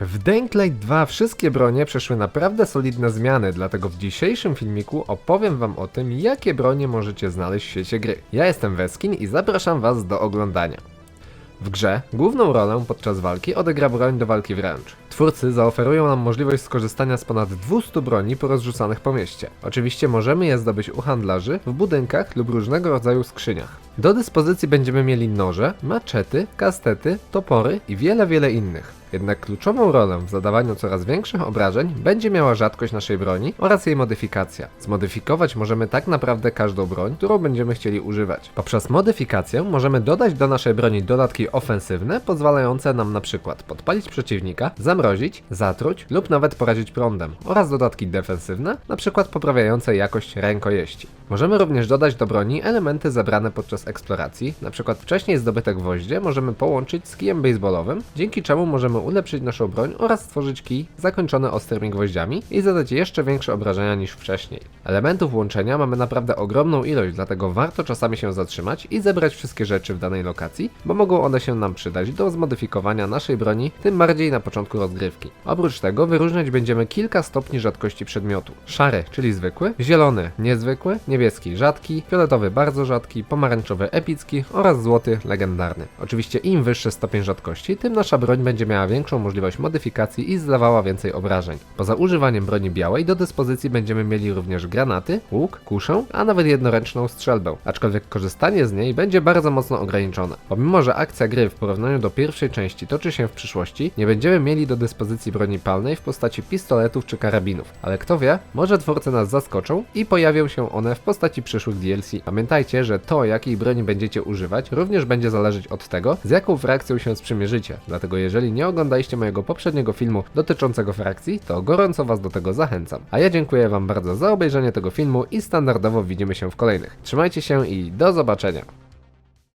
W Daylight 2 wszystkie bronie przeszły naprawdę solidne zmiany, dlatego w dzisiejszym filmiku opowiem wam o tym, jakie bronie możecie znaleźć w świecie gry. Ja jestem Weskin i zapraszam was do oglądania. W grze główną rolę podczas walki odegra broń do walki wręcz. Twórcy zaoferują nam możliwość skorzystania z ponad 200 broni porozrzucanych po mieście. Oczywiście możemy je zdobyć u handlarzy, w budynkach lub różnego rodzaju skrzyniach. Do dyspozycji będziemy mieli noże, maczety, kastety, topory i wiele, wiele innych. Jednak kluczową rolę w zadawaniu coraz większych obrażeń będzie miała rzadkość naszej broni oraz jej modyfikacja. Zmodyfikować możemy tak naprawdę każdą broń, którą będziemy chcieli używać. Poprzez modyfikację możemy dodać do naszej broni dodatki ofensywne, pozwalające nam na przykład podpalić przeciwnika, zamrozić, zatruć lub nawet porazić prądem oraz dodatki defensywne, przykład poprawiające jakość rękojeści. Możemy również dodać do broni elementy zebrane podczas eksploracji, przykład wcześniej zdobyte gwoździe możemy połączyć z kijem baseballowym, dzięki czemu możemy ulepszyć naszą broń oraz stworzyć kij zakończony ostrymi gwoździami i zadać jeszcze większe obrażenia niż wcześniej. Elementów łączenia mamy naprawdę ogromną ilość, dlatego warto czasami się zatrzymać i zebrać wszystkie rzeczy w danej lokacji, bo mogą one się nam przydać do zmodyfikowania naszej broni, tym bardziej na początku rozgrywki. Oprócz tego wyróżniać będziemy kilka stopni rzadkości przedmiotu. Szary, czyli zwykły, zielony, niezwykły, niebieski, rzadki, fioletowy, bardzo rzadki, pomarańczowy, epicki oraz złoty, legendarny. Oczywiście im wyższy stopień rzadkości, tym nasza broń będzie miała większą możliwość modyfikacji i zdawała więcej obrażeń. Poza używaniem broni białej do dyspozycji będziemy mieli również granaty, łuk, kuszę, a nawet jednoręczną strzelbę, aczkolwiek korzystanie z niej będzie bardzo mocno ograniczone. Pomimo, że akcja gry w porównaniu do pierwszej części toczy się w przyszłości, nie będziemy mieli do dyspozycji broni palnej w postaci pistoletów czy karabinów, ale kto wie, może twórcy nas zaskoczą i pojawią się one w postaci przyszłych DLC. Pamiętajcie, że to jakiej broni będziecie używać również będzie zależeć od tego, z jaką frakcją się sprzymierzycie, dlatego jeżeli nie oglądaliście mojego poprzedniego filmu dotyczącego frakcji, to gorąco was do tego zachęcam. A ja dziękuję wam bardzo za obejrzenie tego filmu i standardowo widzimy się w kolejnych. Trzymajcie się i do zobaczenia!